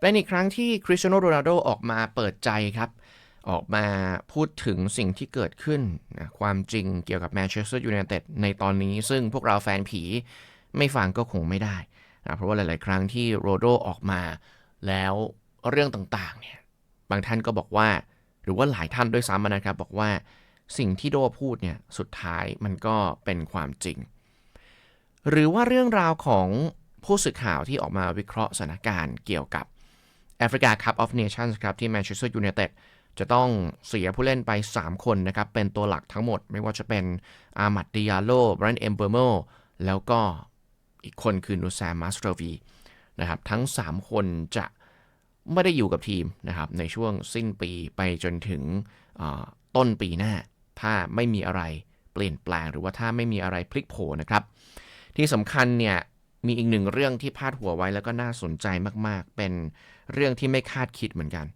เป็นอีกครั้งที่คริสเตียโนโรนัลโดออกมาเปิดใจครับ ออกมาพูดถึงสิ่งที่เกิดขึ้นนะความจริงเกี่ยวกับแมนเชสเตอร์ยูไนเต็ดในตอนนี้ ซึ่งพวกเราแฟนผีไม่ฟังก็คงไม่ได้นะเพราะว่าหลาย ๆ ครั้งที่โรโดออกมาแล้วเรื่องต่าง ๆ เนี่ย บางท่านก็บอกว่า หรือว่าหลายท่านด้วยซ้ำนะครับ บอกว่าสิ่งที่โดพูดเนี่ย สุดท้ายมันก็เป็นความจริง หรือว่าเรื่องราวของผู้สื่อข่าวที่ออกมาวิเคราะห์สถานการณ์เกี่ยวกับ แอฟริกาคัพออฟเนชั่นครับที่แมนเชสเตอร์ยูไนเต็ดจะต้องเสียผู้เล่นไป 3 คนนะครับ เป็นตัวหลักทั้งหมด ไม่ว่าจะเป็นอามัดดิยาโลบรันเอมเบอร์โมแล้วก็อีกคนคือนูซามมาสโตรวีนะครับ ทั้ง 3 คนจะไม่ได้อยู่กับทีมนะครับ ในช่วงสิ้นปีไปจนถึงต้นปีหน้า ถ้าไม่มีอะไรเปลี่ยนแปลง หรือว่าถ้าไม่มีอะไรพลิกโผนะครับ ที่สำคัญเนี่ยมีอีกหนึ่งเรื่องที่พาดหัวไว้แล้วก็น่าสนใจมากๆ เป็น เรื่องที่ไม่คาดคิดเหมือนกัน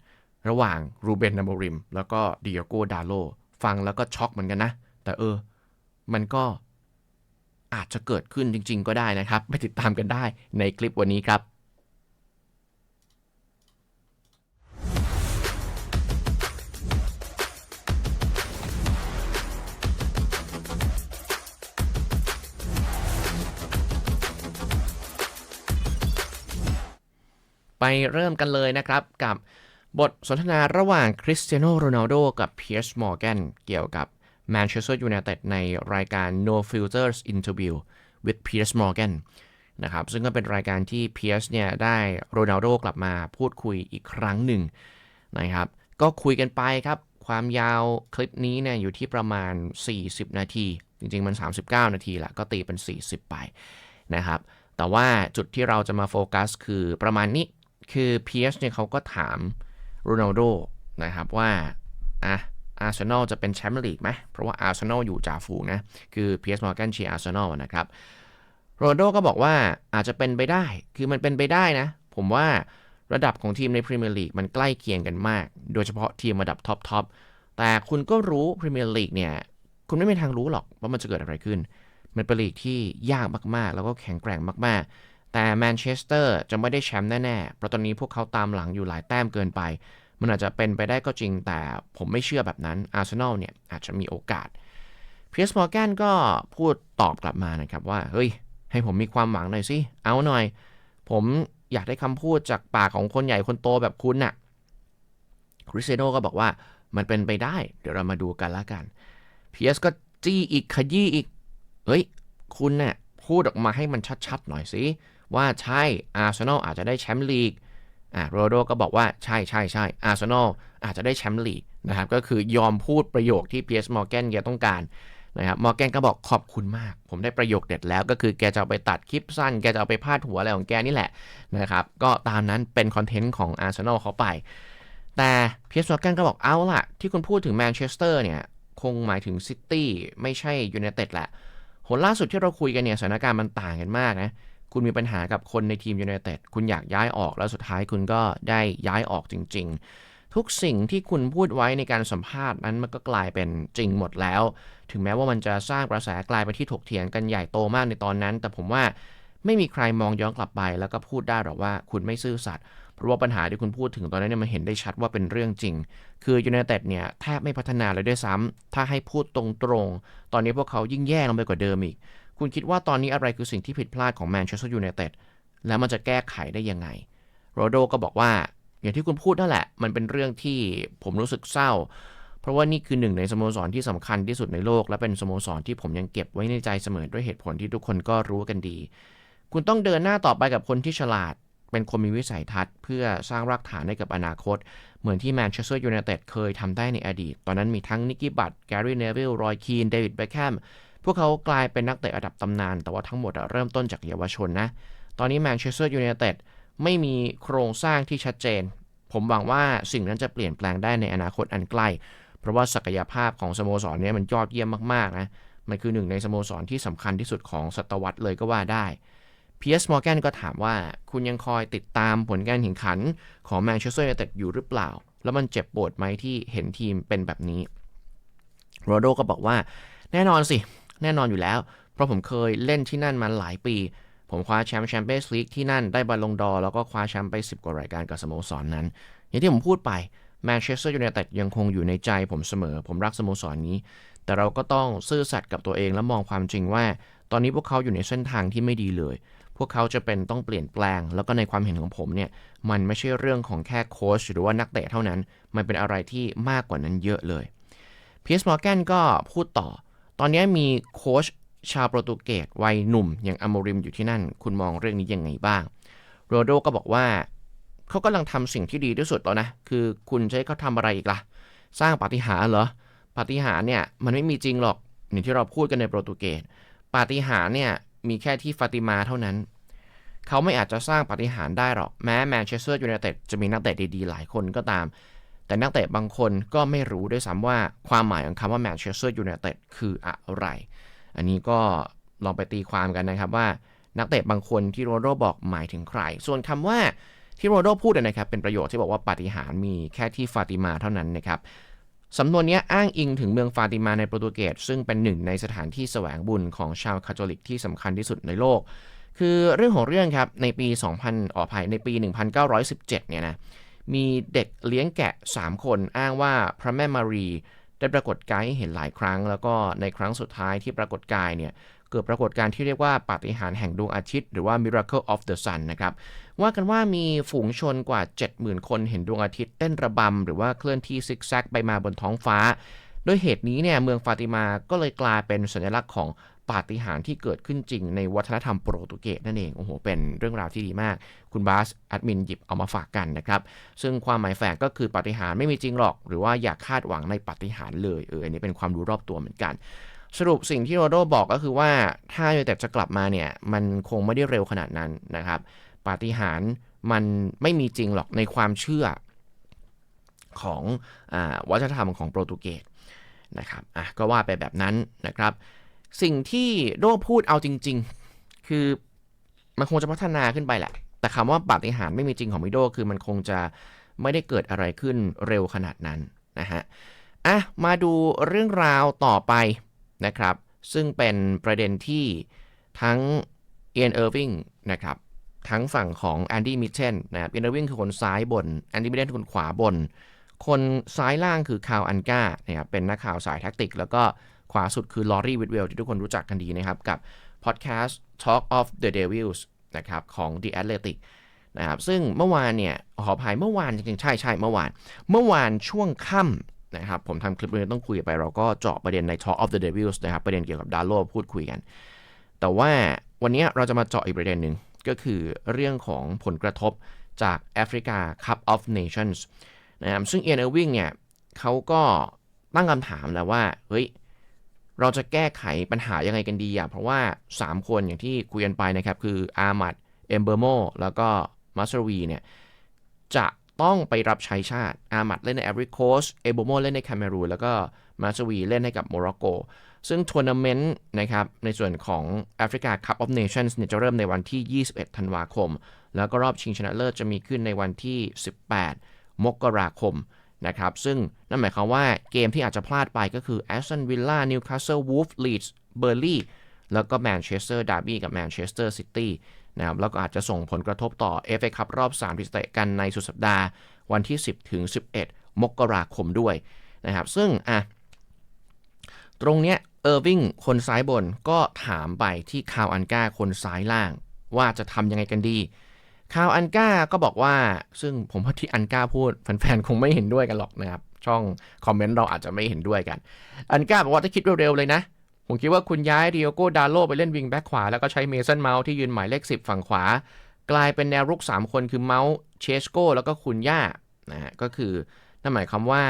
ระหว่างรูเบนนาโมริม แล้วก็ดิโอโกดาโลฟังแล้วก็ช็อกเหมือนกันนะ แต่เออ มันก็อาจจะเกิดขึ้นจริง ๆ ก็ได้นะครับ ไปติดตามกันได้ในคลิปวันนี้ครับ ไปเริ่มกันเลยนะครับกับบทสนทนาระหว่างคริสเตียโนโรนัลโดกับเพียร์สมอร์แกนเกี่ยวกับแมนเชสเตอร์ยูไนเต็ดในรายการ No Filters Interview with Piers Morgan นะครับซึ่งก็เป็นรายการที่เพียร์สเนี่ยได้โรนัลโดกลับมาพูดคุยอีกครั้งหนึ่งนะครับก็คุยกันไปครับ ความยาวคลิปนี้เนี่ยอยู่ที่ประมาณ 40 นาที จริงๆมัน 39 นาทีแหละก็ตีเป็น 40 ไปนะครับแต่ว่าจุดที่เราจะมาโฟกัสคือประมาณนี้ คือเพียร์สเนี่ยเขาก็ถามโรนัลโดนะครับว่าอะอาร์เซนอลจะเป็นแชมป์ลีกไหม เพราะว่าอาร์เซนอลอยู่จ่าฝูงนะ คือเพียร์สมอร์แกนเชียร์อาร์เซนอลนะครับ โรนัลโดก็บอกว่าอาจจะเป็นไปได้ คือมันเป็นไปได้นะ ผมว่าระดับของทีมในพรีเมียร์ลีกมันใกล้เคียงกันมาก โดยเฉพาะทีมระดับท็อปทอปแต่คุณก็รู้พรีเมียร์ลีกเนี่ย คุณไม่มีทางรู้หรอกว่ามันจะเกิดอะไรขึ้น มันเป็นลีกที่ยากมากๆ แล้วก็แข็งแกร่งมากๆ แต่แมนเชสเตอร์จะไม่ได้แชมป์แน่ๆ เพราะตอนนี้พวกเขาตามหลังอยู่หลายแต้มเกินไป มันอาจจะเป็นไปได้ก็จริงแต่ผมไม่เชื่อแบบนั้น อาร์เซนอลเนี่ยอาจจะมีโอกาสเพียสมอร์แกนก็พูดตอบกลับมานะครับว่า เฮ้ย ให้ผมมีความหวังหน่อยสิ เอาหน่อย ผมอยากได้คำพูดจากปากของคนใหญ่คนโตแบบคุณน่ะคริสเซโนก็บอกว่ามันเป็นไปได้ เดี๋ยวเรามาดูกันละกันเพียสก็จี้อีกขยี้อีก เฮ้ย คุณเนี่ยพูดออกมาให้มันชัดๆหน่อยสิ ว่าใช่อาร์เซนอลอาจจะได้แชมป์ลีกอ่าโรโดก็บอกว่าใช่ใช่ใช่อาร์เซนอลอาจจะได้แชมป์ลีกนะครับก็คือยอมพูดประโยคที่เพียสมอร์แกนแกต้องการนะครับมอร์แกนก็บอกขอบคุณมาก ผมได้ประโยคเด็ดแล้วก็คือแกจะเอาไปตัดคลิปสั้น แกจะเอาไปพาดหัวอะไรของแกนี่แหละนะครับก็ตามนั้นเป็นคอนเทนต์ของอาร์เซนอลเขาไป แต่เพียสมอร์แกนก็บอกเอาล่ะ ที่คุณพูดถึงแมนเชสเตอร์เนี่ยคงหมายถึงซิตี้ไม่ใช่ยูไนเต็ดแหละผลล่าสุดที่เราคุยกันเนี่ยสถานการณ์มันต่างกันมากนะ คุณมีปัญหากับคนในทีมยูไนเต็ดคุณอยากย้ายออกแล้วสุดท้ายคุณก็ได้ย้ายออกจริง ๆ ทุกสิ่งที่คุณพูดไว้ในการสัมภาษณ์นั้นมันก็กลายเป็นจริงหมดแล้ว ถึงแม้ว่ามันจะสร้างกระแสกลายไปที่ถกเถียงกันใหญ่โตมากในตอนนั้น แต่ผมว่าไม่มีใครมองย้อนกลับไป แล้วก็พูดได้หรอกว่าคุณไม่ซื่อสัตย์เพราะว่าปัญหาที่คุณพูดถึงตอนนั้นเนี่ยมันเห็นได้ชัดว่าเป็นเรื่องจริง คือยูไนเต็ดเนี่ยแทบไม่พัฒนาเลยด้วยซ้ำถ้าให้พูดตรงๆ ตอนนี้พวกเขายิ่งแย่ลงไปกว่าเดิมอีก คุณคิดว่าตอนนี้อะไรคือสิ่งที่ผิดพลาดของแมนเชสเตอร์ยูไนเต็ดแล้วมันจะแก้ไขได้ยังไงโรโดก็บอกว่าอย่างที่คุณพูดนั่นแหละ มันเป็นเรื่องที่ผมรู้สึกเศร้า เพราะว่านี่คือหนึ่งในสโมสรที่สำคัญที่สุดในโลก และเป็นสโมสรที่ผมยังเก็บไว้ในใจเสมอด้วยเหตุผลที่ทุกคนก็รู้กันดี คุณต้องเดินหน้าต่อไปกับคนที่ฉลาด เป็นคนมีวิสัยทัศน์ เพื่อสร้างรากฐานให้กับอนาคต เหมือนที่แมนเชสเตอร์ยูไนเต็ดเคยทำได้ในอดีต ตอนนั้นมีทั้งนิกกี้บัตแกรี่เนวิลรอยคีนเดวิดเบคแฮม พวกเขากลายเป็นนักเตะระดับตำนาน แต่ว่าทั้งหมดเริ่มต้นจากเยาวชนนะ ตอนนี้แมนเชสเตอร์ยูไนเต็ดไม่มีโครงสร้างที่ชัดเจน ผมหวังว่าสิ่งนั้นจะเปลี่ยนแปลงได้ในอนาคตอันใกล้ เพราะว่าศักยภาพของสโมสรนี้มันยอดเยี่ยมมากๆนะ มันคือหนึ่งในสโมสรที่สำคัญที่สุดของศตวรรษเลยก็ว่าได้พีเอสมอร์แกนก็ถามว่าคุณยังคอยติดตามผลการแข่งขันของแมนเชสเตอร์ยูไนเต็ดอยู่หรือเปล่า แล้วมันเจ็บปวดไหมที่เห็นทีมเป็นแบบนี้โรโดก็บอกว่าแน่นอนสิ แน่นอนอยู่แล้ว เพราะผมเคยเล่นที่นั่นมาหลายปี ผมคว้าแชมป์แชมเปี้ยนส์ลีกที่นั่นได้บอลลงดอร์แล้วก็คว้าแชมป์ไป 10 กว่ารายการกับสโมสรนนั้น อย่างที่ผมพูดไปแมนเชสเตอร์ยูไนเต็ดยังคงอยู่ในใจผมเสมอ ผมรักสโมสรนนี้ แต่เราก็ต้องซื่อสัตย์กับตัวเองและมองความจริงว่า ตอนนี้พวกเขาอยู่ในเส้นทางที่ไม่ดีเลย พวกเขาจะเป็นต้องเปลี่ยนแปลง แล้วก็ในความเห็นของผมเนี่ยมันไม่ใช่เรื่องของแค่โค้ชหรือว่านักเตะเท่านั้น มันเป็นอะไรที่มากกว่านั้นเยอะเลยพีสมอร์แกนก็พูดต่อ ตอนนี้มีโค้ชชาวโปรตุเกสวัยหนุ่มอย่างอโมริมอยู่ที่นั่น คุณมองเรื่องนี้ยังไงบ้าง โรโดก็บอกว่า เขากำลังทำสิ่งที่ดีที่สุดแล้วนะ คือคุณจะให้เขาทำอะไรอีกละ่ะ สร้างปาฏิหาริย์เหรอ ปาฏิหาริย์เนี่ยมันไม่มีจริงหรอกอย่างที่เราพูดกันในโปรตุเกส ปาฏิหาริย์เนี่ยมีแค่ที่ฟาติมาเท่านั้น เขาไม่อาจจะสร้างปาฏิหาริย์ได้หรอก แม้แมนเชสเตอร์ยูไนเต็ดจะมีนักเตะดีๆ หลายคนก็ตาม แต่นักเตะบางคนก็ไม่รู้ด้วยซ้ำว่าความหมายของคำว่าแมนเชสเตอร์ยูไนเต็ดคืออะไร อันนี้ก็ลองไปตีความกันนะครับว่านักเตะบางคนที่โรโดบอกหมายถึงใคร ส่วนคำว่าที่โรโดพูดนะครับเป็นประโยชน์ที่บอกว่าปาฏิหาริย์มีแค่ที่ฟาติมาเท่านั้นนะครับสำนวนนี้อ้างอิงถึงเมืองฟาติมาในโปรตุเกสซึ่งเป็นหนึ่งในสถานที่แสวงบุญของชาวคาทอลิกที่สำคัญที่สุดในโลก คือเรื่องของเรื่องครับในปี 2000ออภัยในปี 1917 เนี่ยนะ มีเด็กเลี้ยงแกะ 3 คนอ้างว่าพระแม่มารี ได้ปรากฏกายให้เห็นหลายครั้ง แล้วก็ในครั้งสุดท้ายที่ปรากฏกายเนี่ยเกิดปรากฏการณ์ที่เรียกว่าปาฏิหาริย์แห่งดวงอาทิตย์หรือว่า miracle of the sun นะครับ ว่ากันว่ามีฝูงชนกว่า 70,000 คนเห็นดวงอาทิตย์เต้นระบำ หรือว่าเคลื่อนที่ซิกแซกไปมาบนท้องฟ้า โดยเหตุนี้เนี่ยเมืองฟาติมาก็เลยกลายเป็นสัญลักษณ์ของปาฏิหาริย์ที่เกิดขึ้นจริงในวัฒนธรรมโปรตุเกสนั่นเอง โอ้โห เป็นเรื่องราวที่ดีมาก คุณบาสแอดมินหยิบเอามาฝากกันนะครับ ซึ่งความหมายแฝงก็คือปาฏิหาริย์ไม่มีจริงหรอก หรือว่าอย่าคาดหวังในปาฏิหาริย์เลย เออ อันนี้เป็นความรู้รอบตัวเหมือนกัน สรุปสิ่งที่โรโดบอกก็คือว่าถ้ายูไนเต็ดจะกลับมาเนี่ย มันคงไม่ได้เร็วขนาดนั้นนะครับ ปาฏิหาริย์มันไม่มีจริงหรอกในความเชื่อของอวัฒนธรรมของโปรตุเกส นะครับอะก็ว่าไปแบบนั้นนะครับ สิ่งที่โดพูดเอาจริง ๆ คือมันคงจะพัฒนาขึ้นไปแหละ แต่คำว่าปาฏิหาริย์ไม่มีจริงของมิโดคือมันคงจะไม่ได้เกิดอะไรขึ้นเร็วขนาดนั้นนะฮะอะมาดูเรื่องราวต่อไปนะครับ ซึ่งเป็นประเด็นที่ทั้งเอียนเออร์วิงนะครับทั้งฝั่งของแอนดี้มิเชนนะครับเอียนเออร์วิงคือคนซ้ายบนแอนดี้มิเชนคือคนขวาบน คนซ้ายล่างคือคาวอันกานะครับเป็นนักข่าวสายแท็กติก แล้วก็ขวาสุดคือลอรี่วิดเวลที่ทุกคนรู้จักกันดีนะครับ กับพอดแคสต์ Talk of the Devils นะครับของ The Athletic นะครับซึ่งเมื่อวานเนี่ยขออภัยเมื่อวานจริงๆ ใช่ใช่เมื่อวาน เมื่อวานช่วงค่ำนะครับผมทำคลิปเรื่องต้องคุยไปเราก็เจาะประเด็นใน Talk of the Devils นะครับประเด็นเกี่ยวกับดาร์โลพูดคุยกัน แต่ว่าวันนี้เราจะมาเจาะอีกประเด็นหนึ่งก็คือเรื่องของผลกระทบจากแอฟริกา Cup of Nations นะครับซึ่งเอียนเออร์วิงเนี่ยเขาก็ตั้งคำถามแล้วว่าเฮ้ยเราจะแก้ไขปัญหายังไงกันดีอะเพราะว่า 3 คนอย่างที่คุยกันไปนะครับ คืออาร์มัดเอมเบอร์โมแล้วก็มัสวีเนี่ยจะต้องไปรับใช้ชาติ อามัดเล่นในแอฟริกาโคสเอเบอร์โมเล่นในแคเมรูนแล้วก็มัสวีเล่นให้กับโมร็อกโก ซึ่งทัวร์นาเมนต์นะครับในส่วนของ Africa Cup of Nations เนี่ยจะเริ่มในวันที่ 21 ธันวาคม แล้วก็รอบชิงชนะเลิศจะมีขึ้นในวันที่ 18 มกราคมนะครับซึ่งนั่นหมายความว่าเกมที่อาจจะพลาดไปก็คือ Aston Villa Newcastle Wolves Leeds Burnley แล้วก็ Manchester Derby กับ Manchester City นะครับแล้วก็อาจจะส่งผลกระทบต่อ FA Cup รอบ 3 ที่จะเตะกันในสุดสัปดาห์ วันที่ 10 ถึง 11 มกราคมด้วยนะครับซึ่งอะตรงเนี้ยเออร์วิงคนซ้ายบนก็ถามไปที่คาวอันกาคนซ้ายล่าง ว่าจะทำยังไงกันดี คาวอันก้าก็บอกว่า ซึ่งผมว่าที่อันก้าพูด แฟนๆ คงไม่เห็นด้วยกันหรอกนะครับ ช่องคอมเมนต์เราอาจจะไม่เห็นด้วยกัน อันก้าบอกว่าถ้าคิดเร็วๆ เลยนะ ผมคิดว่าคุณย้ายดิโอโกดาโลไปเล่นวิงแบ็คขวา แล้วก็ใช้เมสันเมาส์ที่ยืนหมายเลข 10 ฝั่งขวา กลายเป็นแนวรุก 3 คนคือเมาส์เชสโกแล้วก็คุณย่านะฮะก็คือนั่นหมายความว่า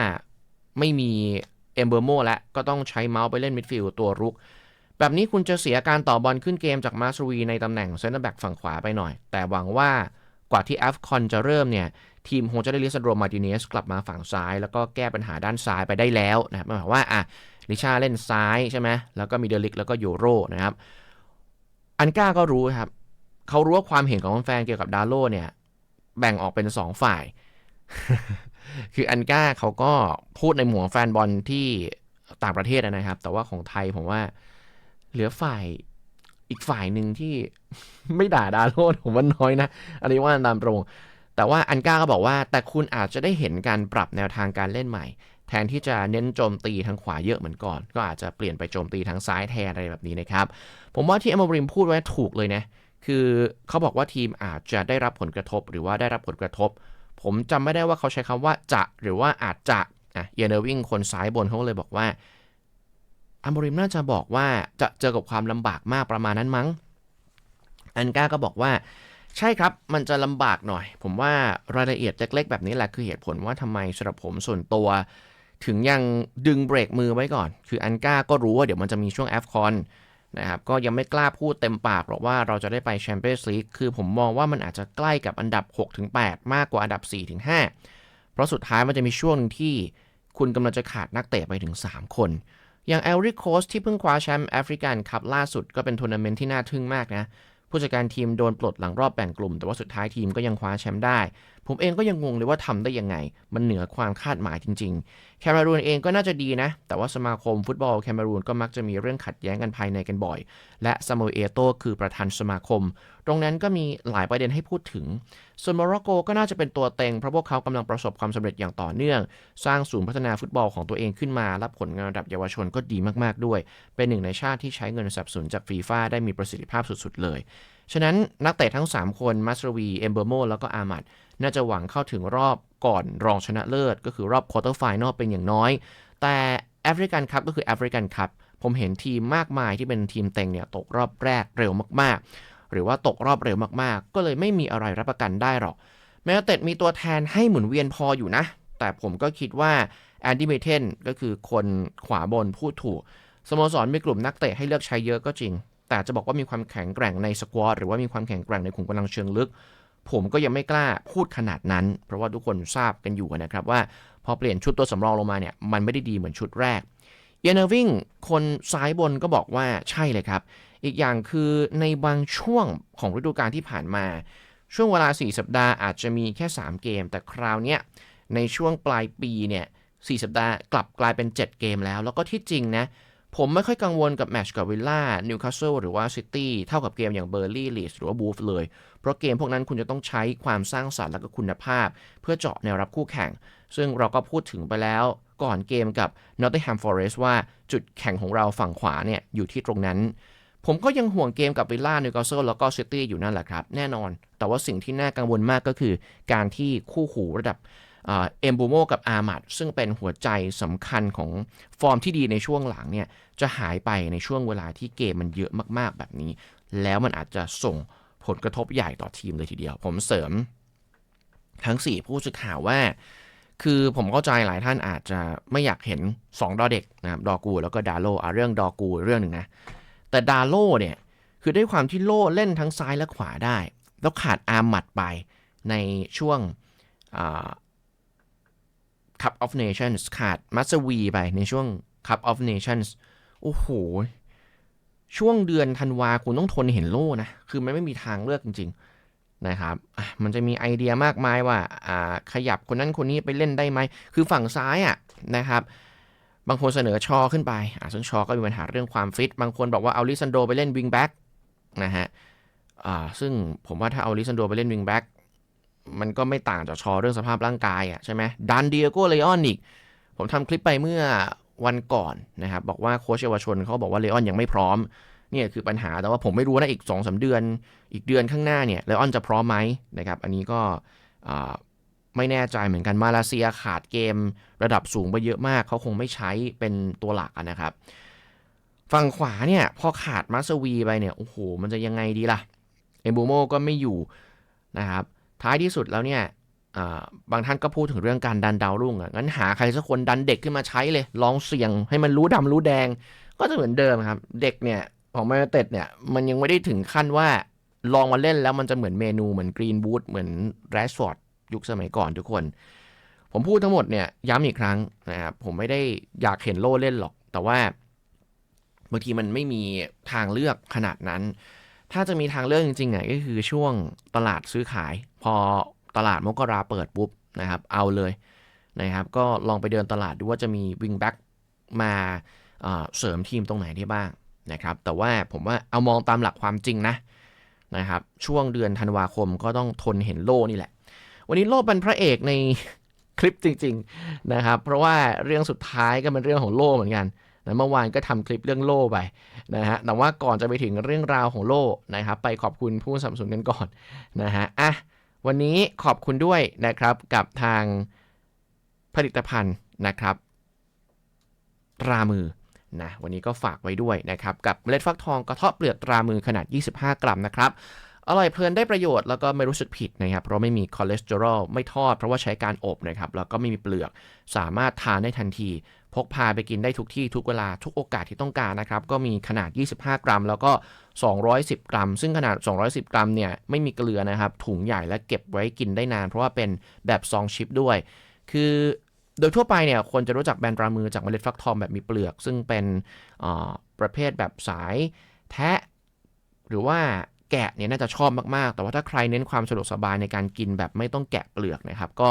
ไม่มีเอมเบอร์โมและก็ต้องใช้เมาส์ไปเล่นมิดฟิลด์ตัวรุก แบบนี้คุณจะเสียการต่อบอลขึ้นเกมจากมาสวีในตำแหน่งเซนเตอร์แบ็กฝั่งขวาไปหน่อย แต่หวังว่ากว่าที่ a f c o n จะเริ่มเนี่ย ทีมคงจะได้ลิซาโดมาติเนสกลับมาฝั่งซ้าย แล้วก็แก้ปัญหาด้านซ้ายไปได้แล้วนะครับหมายความว่าอะลิชาเล่นซ้ายใช่ไหมแล้วก็มีเดลิกแล้วก็ยูโรนะครับ อันก้าก็รู้ครับเขารู้ว่าความเห็นของแฟนเกี่ยวกับดาโลเนี่ย แบ่งออกเป็น 2 ฝ่าย คืออันก้าเขาก็พูดในหมวงแฟนบอลที่ต่างประเทศนะครับ แต่ว่าของไทยผมว่า เหลือฝ่ายอีกฝ่ายหนึ่งที่ไม่ด่าดาโลผมว่าน้อยนะ อันนี้ว่าตามตรง แต่ว่าอันก้าก็บอกว่า แต่คุณอาจจะได้เห็นการปรับแนวทางการเล่นใหม่ แทนที่จะเน้นโจมตีทางขวาเยอะเหมือนก่อน ก็อาจจะเปลี่ยนไปโจมตีทางซ้ายแทนอะไรแบบนี้นะครับ ผมว่าที่เอมบริมพูดไว้ถูกเลยนะ คือเขาบอกว่าทีมอาจจะได้รับผลกระทบ หรือว่าได้รับผลกระทบ ผมจำไม่ได้ว่าเขาใช้คำว่าจะหรือว่าอาจจะอะเยเนอร์วิงคนซ้ายบนเขาเลยบอกว่า อัมบริมน่าจะบอกว่าจะเจอกับความลำบากมากประมาณนั้นมั้ง อันก้าก็บอกว่าใช่ครับ มันจะลำบากหน่อย ผมว่ารายละเอียดเล็กๆแบบนี้แหละคือเหตุผลว่าทำไมสำหรับผมส่วนตัว ถึงยังดึงเบรกมือไว้ก่อน คืออันก้าก็รู้ว่าเดี๋ยวมันจะมีช่วง f อ o n นะครับ ก็ยังไม่กล้าพูดเต็มปากหรอกว่าเราจะได้ไปแชมเปี้ยนส์ลีก คือผมมองว่ามันอาจจะใกล้กับอันดับ 6-8 มากกว่าอันดับ 4-5 เพราะสุดท้ายมันจะมีช่วงที่คุณกำลังจะขาดนักเตะไปถึง 3 คน อย่างเอลริโคสที่เพิ่งคว้าแชมป์แอฟริกันคัพล่าสุดก็เป็นทัวร์นาเมนต์ที่น่าทึ่งมากนะผู้จัดการทีมโดนปลดหลังรอบแบ่งกลุ่ม แต่ว่าสุดท้ายทีมก็ยังคว้าแชมป์ได้ ผมเองก็ยังงงเลยว่าทำได้ยังไง มันเหนือความคาดหมายจริง ๆ แคนารูนเองก็น่าจะดีนะ แต่ว่าสมาคมฟุตบอลแคนารูนก็มักจะมีเรื่องขัดแย้งกันภายในกันบ่อย และซามูเอโตคือประธานสมาคม ตรงนั้นก็มีหลายประเด็นให้พูดถึง ส่วนโมร็อกโกก็น่าจะเป็นตัวเต็งเพราะพวกเขากำลังประสบความสำเร็จอย่างต่อเนื่อง สร้างศูนย์พัฒนาฟุตบอลของตัวเองขึ้นมาและผลงานระดับเยาวชนก็ดีมากๆด้วย เป็นหนึ่งในชาติที่ใช้เงินสนับสนุนจากฟีฟ่าได้มีประสิทธิภาพสุดๆเลย ฉะนั้นนักเตะทั้ง 3 คน มัสรวี เอมเบอร์โม แล้วก็อามัด น่าจะหวังเข้าถึงรอบก่อนรองชนะเลิศ ก็คือรอบควอเตอร์ไฟนอลเป็นอย่างน้อย แต่แอฟริกันคัพก็คือแอฟริกันคัพผมเห็นทีมมากมายที่เป็นทีมเต็งเนี่ยตกรอบแรกเร็วมากๆ หรือว่าตกรอบเร็วมากๆ ก็เลยไม่มีอะไรรับประกันได้หรอก แม้เต็ดมีตัวแทนให้หมุนเวียนพออยู่นะ แต่ผมก็คิดว่าแอนดี้เมเทนก็คือคนขวาบนพูดถูกสโมสรมีกลุ่มนักเตะให้เลือกใช้เยอะก็จริง แต่จะบอกว่ามีความแข็งแกร่งในสควอตหรือว่ามีความแข็งแกร่งในขุมกำลังเชิงลึก ผมก็ยังไม่กล้าพูดขนาดนั้น เพราะว่าทุกคนทราบกันอยู่นะครับว่าพอเปลี่ยนชุดตัวสำรองลงมาเนี่ยมันไม่ได้ดีเหมือนชุดแรกเยนเนอร์วิงคนซ้ายบนก็บอกว่าใช่เลยครับ อีกอย่างคือในบางช่วงของฤดูกาลที่ผ่านมา ช่วงเวลา 4 สัปดาห์อาจจะมีแค่ 3 เกม แต่คราวเนี้ยในช่วงปลายปีเนี่ย4สัปดาห์กลับกลายเป็น 7 เกมแล้ว แล้วก็ที่จริงนะ ผมไม่ค่อยกังวลกับแมตช์กับวิลล่า นิวคาสเซิลหรือว่าซิตี้เท่ากับเกมอย่างเบอร์ลี่ลีสหรือว่าบูฟเลย เพราะเกมพวกนั้นคุณจะต้องใช้ความสร้างสรรค์และก็คุณภาพ เพื่อเจาะแนวรับคู่แข่ง ซึ่งเราก็พูดถึงไปแล้วก่อนเกมกับ Nottingham Forest ว่าจุดแข่งของเราฝั่งขวาเนี่ยอยู่ที่ตรงนั้น ผมก็ยังห่วงเกมกับวิลล่านิวคาสเซิลแล้วก็ซิตี้อยู่นั่นแหละครับ แน่นอน แต่ว่าสิ่งที่น่ากังวลมากก็คือ การที่คู่หูระดับ เอ็มบูโมกับอามัดซึ่งเป็นหัวใจสำคัญของฟอร์มที่ดีในช่วงหลังเนี่ยจะหายไปในช่วงเวลาที่เกมมันเยอะมากๆแบบนี้ แล้วมันอาจจะส่งผลกระทบใหญ่ต่อทีมเลยทีเดียว ผมเสริม ทั้ง 4 ผู้สื่อข่าวว่า คือผมเข้าใจหลายท่านอาจจะไม่อยากเห็น 2 ดอเด็กนะครับดอกูแล้วก็ดาโลอะเรื่องดอกูเรื่องหนึ่งนะ แต่ดาโลเนี่ยคือด้วยความที่โลเล่นทั้งซ้ายและขวาได้ แล้วขาดอาร์มัดไปในช่วง Cup of Nations ขาดมัสวีไปในช่วง Cup of Nations โอ้โห ช่วงเดือนธันวาคุณต้องทนเห็นโล่นะ คือมันไม่มีทางเลือกจริง ๆ นะครับ มันจะมีไอเดียมากมายว่า อ่า ขยับคนนั้นคนนี้ไปเล่นได้ไหม คือฝั่งซ้ายอะนะครับ บางคนเสนอชอขึ้นไป อะซึ่งชอก็มีปัญหาเรื่องความฟิต บางคนบอกว่าเอาลิซันโดไปเล่นวิงแบ็กนะฮะ อ่า ซึ่งผมว่าถ้าเอาลิซันโดไปเล่นวิงแบ็ก มันก็ไม่ต่างจากชอเรื่องสภาพร่างกายอะใช่ไหมดันเดียโกเลออนอีก ผมทำคลิปไปเมื่อวันก่อนนะครับบอกว่าโค้ชเยาวชนเขาบอกว่าเลออนยังไม่พร้อมเนี่ยคือปัญหาแต่ว่าผมไม่รู้นะอีก2อสเดือน อีกเดือนข้างหน้าเนี่ยเลออนจะพร้อมไหมนะครับอันนี้ก็ไม่แน่ใจเหมือนกันมาเลเซียขาดเกมระดับสูงไปเยอะมากเขาคงไม่ใช้เป็นตัวหลักนะครับฝั่งขวาเนี่ยพอขาดมาสวีไปเนี่ยโอ้โหมันจะยังไงดีล่ะเอมบูโมก็ไม่อยู่นะครับ ท้ายที่สุดแล้วเนี่ยบางท่านก็พูดถึงเรื่องการดันดาวรุ่งอะงั้นหาใครสักคนดันเด็กขึ้นมาใช้เลย ลองเสี่ยงให้มันรู้ดำรู้แดง ก็จะเหมือนเดิมครับ เด็กเนี่ยของมนเต็ดเนี่ยมันยังไม่ได้ถึงขั้นว่าลองมาเล่นแล้วมันจะเหมือนเมนูเหมือนกรีนบูธเหมือนแรชฟอร์ดยุคสมัยก่อนทุกคน ผมพูดทั้งหมดเนี่ยย้ำอีกครั้งนะครับผมไม่ได้อยากเห็นโล่เล่นหรอก แต่ว่าบางทีมันไม่มีทางเลือกขนาดนั้น ถ้าจะมีทางเลือกจริงๆอะก็คือช่วงตลาดซื้อขาย พอตลาดมกราเปิดปุ๊บนะครับเอาเลยนะครับก็ลองไปเดินตลาดดูว่าจะมีวิงแบ็กมาเสริมทีมตรงไหนได้บ้างนะครับแต่ว่าผมว่าเอามองตามหลักความจริงนะนะครับช่วงเดือนธันวาคมก็ต้องทนเห็นโล่นี่แหละ วันนี้โล่เป็นพระเอกในคลิปจริง ๆนะครับ เพราะว่าเรื่องสุดท้ายก็เป็นเรื่องของโล่เหมือนกัน นะเมื่อวานก็ทำคลิปเรื่องโล่ไปนะฮะแต่ว่าก่อนจะไปถึงเรื่องราวของโล่นะครับ ไปขอบคุณผู้สนับสนุนกันก่อนนะฮะอะวันนี้ขอบคุณด้วยนะครับกับทางผลิตภัณฑ์นะครับตรามือนะวันนี้ก็ฝากไว้ด้วยนะครับ กับเมล็ดฟักทองกระเทาะเปลือกตรามือขนาด 25 กรัมนะครับ อร่อยเพลินได้ประโยชน์แล้วก็ไม่รู้สึกผิดนะครับ เพราะไม่มีคอเลสเตอรอลไม่ทอดเพราะว่าใช้การอบนะครับ แล้วก็ไม่มีเปลือก สามารถทานได้ทันที พกพาไปกินได้ทุกที่ทุกเวลาทุกโอกาสที่ต้องการนะครับ ก็มีขนาด 25 กรัม แล้วก็ 210 กรัม ซึ่งขนาด 210 กรัมเนี่ยไม่มีเกลือนะครับ ถุงใหญ่และเก็บไว้กินได้นาน เพราะว่าเป็นแบบซองชิปด้วย คือโดยทั่วไปเนี่ยคนจะรู้จักแบรนด์ปลามือจากเมล็ดฟักทองแบบมีเปลือก ซึ่งเป็นประเภทแบบสายแทะหรือว่า แกะเนี่ยน่าจะชอบมากๆ แต่ว่าถ้าใครเน้นความสะดวกสบายในการกินแบบไม่ต้องแกะเปลือกนะครับ ก็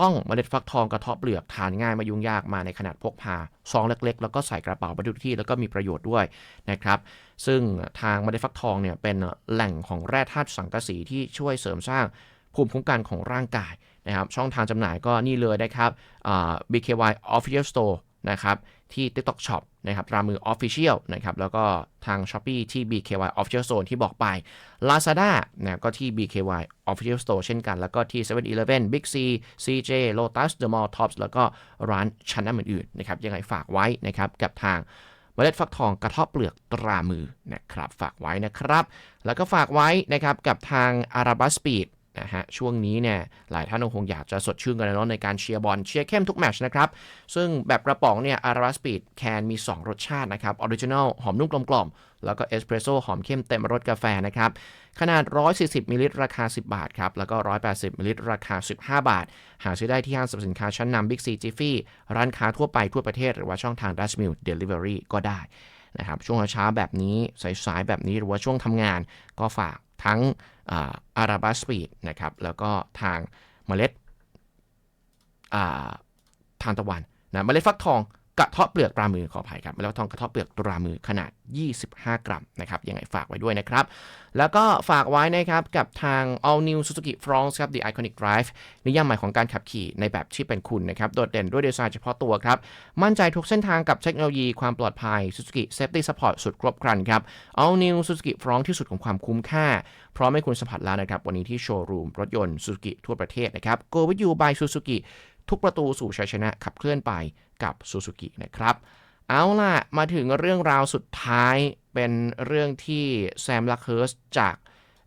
ต้องเมล็ดฟักทองกระเทาะเปลือกทานง่ายม่ยุ่งยากมาในขนาดพกพาซองเล็กๆ แล้วก็ใส่กระเป๋าไปทุกที่แล้วก็มีประโยชน์ด้วยนะครับ ซึ่งทางเมล็ดฟักทองเนี่ยเป็นแหล่งของแร่ธาตุสังกะสีที่ช่วยเสริมสร้างภูมิคุ้มกันของร่างกายนะครับ ช่องทางจำหน่ายก็นี่เลยนะครับ BKY Official Store นะครับที่ TikTok Shop นะครับรามือ Official นะครับแล้วก็ทาง Shopee ที่ BKY Official Store ที่บอกไป Lazada นะก็ที่ BKY Official Store เช่นกัน แล้วก็ที่ 7-Eleven Big C CJ Lotus The Mall Tops แล้วก็ร้านชั้นนำอื่นๆนะครับยังไงฝากไว้นะครับกับทางเมล็ดฟักทองกระทาะเปลือกตรามือนะครับฝากไว้นะครับ แล้วก็ฝากไว้นะครับกับทาง Arabas Speed นะฮะช่วงนี้เนี่ยหลายท่านคงอยากจะสดชื่นกันแล้วเนาะในการเชียร์บอลเชียร์เข้มทุกแมชนะครับ ซึ่งแบบกระป๋องเนี่ยอาราสปีดแคนมี 2 รสชาตินะครับออริจินัลหอมนุ่มกลมกล่อมแล้วก็เอสเปรสโซ่หอมเข้มเต็มรสกาแฟนะครับ ขนาด 140มิลลิลิตรราคา 10 บาทครับ แล้วก็ 180มิลลิลิตรราคา 15 บาท หาซื้อได้ที่ห้างสรรพสินค้าชั้นนำบิ๊กซีจิฟฟี่ร้านค้าทั่วไปทั่วประเทศ หรือว่าช่องทางดัชมิลเดลิเวอรี่ก็ได้นะครับช่วงเช้าแบบนี้สายๆแบบนี้หรือว่าช่วงทำงานก็ฝากทั้ง อาราบัสปีดนะครับแล้วก็ทางเมล็ดทานตะวันนะเมล็ดฟักทอง กระเทาะเปลือกตรามือขออภัยครับเมล็ดฟักทองกระเทาะเปลือกตรามือขนาด 25 กรัมนะครับยังไงฝากไว้ด้วยนะครับ แล้วก็ฝากไว้นะครับกับทาง All New Suzuki Fronx ครับ The Iconic Drive นิยามใหม่ของการขับขี่ในแบบที่เป็นคุณนะครับ โดดเด่นด้วยดีไซน์เฉพาะตัวครับ มั่นใจทุกเส้นทางกับเทคโนโลยีความปลอดภัย Suzuki Safety Support สุดครบครันครับ All New Suzuki Fronx ที่สุดของความคุ้มค่า พร้อมให้คุณสัมผัสแล้วนะครับ วันนี้ที่โชว์รูมรถยนต์ Suzuki ทั่วประเทศนะครับ Go with you by Suzuki ทุกประตูสู่ชัยชนะขับเคลื่อนไป กับ Suzuki นะครับ เอาล่ะ มาถึงเรื่องราวสุดท้ายเป็นเรื่องที่แซมลักเฮิร์สจาก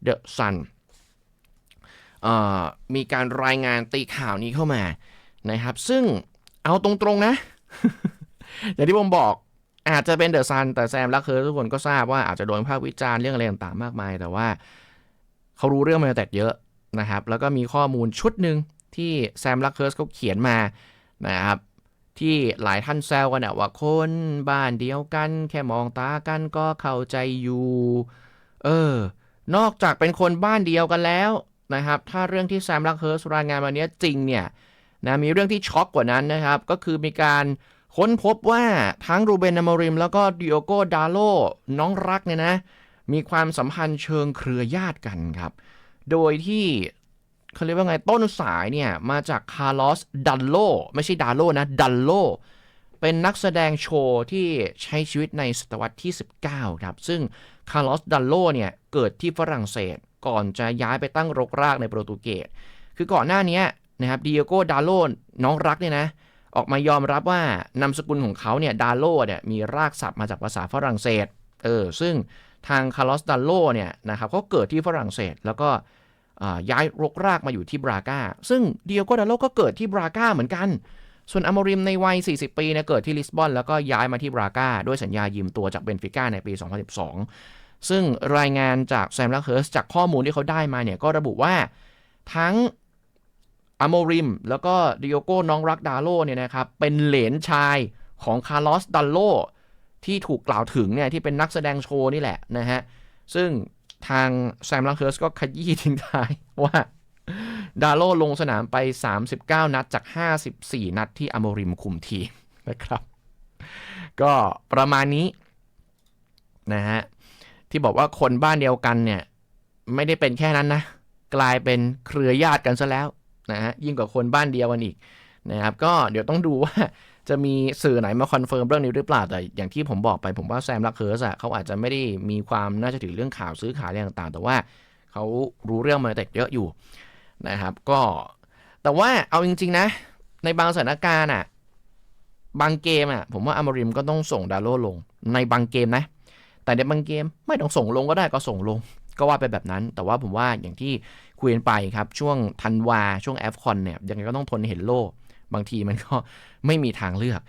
The Sun มีการรายงานตีข่าวนี้เข้ามานะครับ ซึ่งเอาตรงๆนะ อย่างที่ผมบอกอาจจะเป็นเดอะซันแต่แซมลักเฮิร์สทุกคนก็ทราบว่าอาจจะโดนภาควิจารณ์เรื่องอะไรต่างๆมากมาย แต่ว่าเขารู้เรื่องมาแต่เยอะนะครับ แล้วก็มีข้อมูลชุดหนึ่งที่แซมลักเฮิร์สเขาเขียนมานะครับ ที่หลายท่านแซวกันนะว่าคนบ้านเดียวกัน แค่มองตากันก็เข้าใจอยู่ เออ นอกจากเป็นคนบ้านเดียวกันแล้วนะครับ ถ้าเรื่องที่แซมลักเฮิร์สรายงานมาเนี้ยจริงเนี่ยนะมีเรื่องที่ช็อกกว่านั้นนะครับ ก็คือมีการค้นพบว่าทั้งรูเบนอามริม แล้วก็ดิโอโกดาโลน้องรักเนี่ยนะ มีความสัมพันธ์เชิงเครือญาติกันครับ โดยที่ เขาเรียกว่าไงต้นสายเนี่ย มาจากคาร์ลอสดันโลไม่ใช่ดาโลนะ ดันโลเป็นนักแสดงโชว์ที่ใช้ชีวิตในศตวรรษที่ 19 ครับ ซึ่งคาร์ลอสดันโลเนี่ย เกิดที่ฝรั่งเศสก่อนจะย้ายไปตั้งรกรากในโปรตุเกสคือก่อนหน้านี้นะครับดิเอโกดาโลน้องรักเนี่ยนะออกมายอมรับว่านามสกุลของเขาเนี่ยดาโลเนี่ยมีรากศัพท์มาจากภาษาฝรั่งเศสเออซึ่งทางคาร์ลอสดันโลเนี่ยนะครับเขาเกิดที่ฝรั่งเศส แล้วก็ ย้ายรกรากมาอยู่ที่บรากาซึ่งเดิเอโกดาโลก็เกิดที่บรากาเหมือนกัน ส่วนอโมริมในวัย 40 ปีเนี่ยเกิดที่ลิสบอน แล้วก็ย้ายมาที่บรากาด้วยสัญญายืมตัวจากเบนฟิก้าในปี 2012 ซึ่งรายงานจากแซมลักเฮิร์สจากข้อมูลที่เขาได้มาเนี่ยก็ระบุว่าทั้งอโมริม แล้วก็ดิโอโกน้องรักดาโลเนี่ยนะครับเป็นเหลนชายของคาร์ลอสดัลโลที่ถูกกล่าวถึงเนี่ยที่เป็นนักแสดงโชว์นี่แหละนะฮะซึ่ง ทางแซมลังเฮิร์สก็ขยี้ทิ้งท้ายว่าดาโลลงสนามไป 39 นัดจาก 54 นัดที่อโมริมคุมทีมนะครับ ก็ประมาณนี้นะฮะที่บอกว่าคนบ้านเดียวกันเนี่ยไม่ได้เป็นแค่นั้นนะ กลายเป็นเครือญาติกันซะแล้วนะฮะยิ่งกว่าคนบ้านเดียวกันอีกนะครับ ก็เดี๋ยวต้องดูว่า จะมีสื่อไหนมาคอนเฟิร์มเรื่องนี้หรือเปล่าแต่อย่างที่ผมบอกไปผมว่าแซมลักเคิร์สอะเขาอาจจะไม่ได้มีความน่าจะถือเรื่องข่าวซื้อขายอะไรต่างๆ แต่ว่าเขารู้เรื่องมาแต่เยอะอยู่นะครับก็แต่ว่าเอาจริง ๆ นะ ในบางสถานการณ์อะบางเกมอะผมว่าอมริมก็ต้องส่งดาโลลงในบางเกมนะ แต่ในบางเกมไม่ต้องส่งลงก็ได้ก็ส่งลง ก็ว่าไปแบบนั้น แต่ว่าผมว่าอย่างที่คุยกันไปครับช่วงธันวาช่วง f อ o n เนี่ยยังไงก็ต้องทนเห็นโลก บางทีมันก็ไม่มีทางเลือก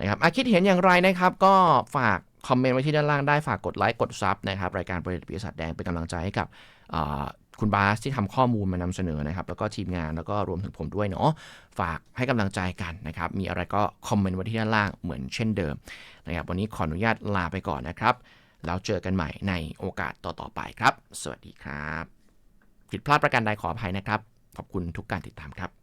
นะครับอาคิดเห็นอย่างไรนะครับ ก็ฝากคอมเมนต์ไว้ที่ด้านล่างได้ฝากกดไลค์กดซับนะครับรายการบริษัทปีศาจแดงเป็นกำลังใจให้กับคุณบาสที่ทำข้อมูลมานำเสนอนะครับ แล้วก็ทีมงานแล้วก็รวมถึงผมด้วยเนาะฝากให้กำลังใจกันนะครับ มีอะไรก็คอมเมนต์ไว้ที่ด้านล่างเหมือนเช่นเดิมนะครับ วันนี้ขออนุญาตลาไปก่อนนะครับ แล้วเจอกันใหม่ในโอกาสต่อๆไปครับ สวัสดีครับ ผิดพลาดประการใดขออภัยนะครับ ขอบคุณทุกการติดตามครับ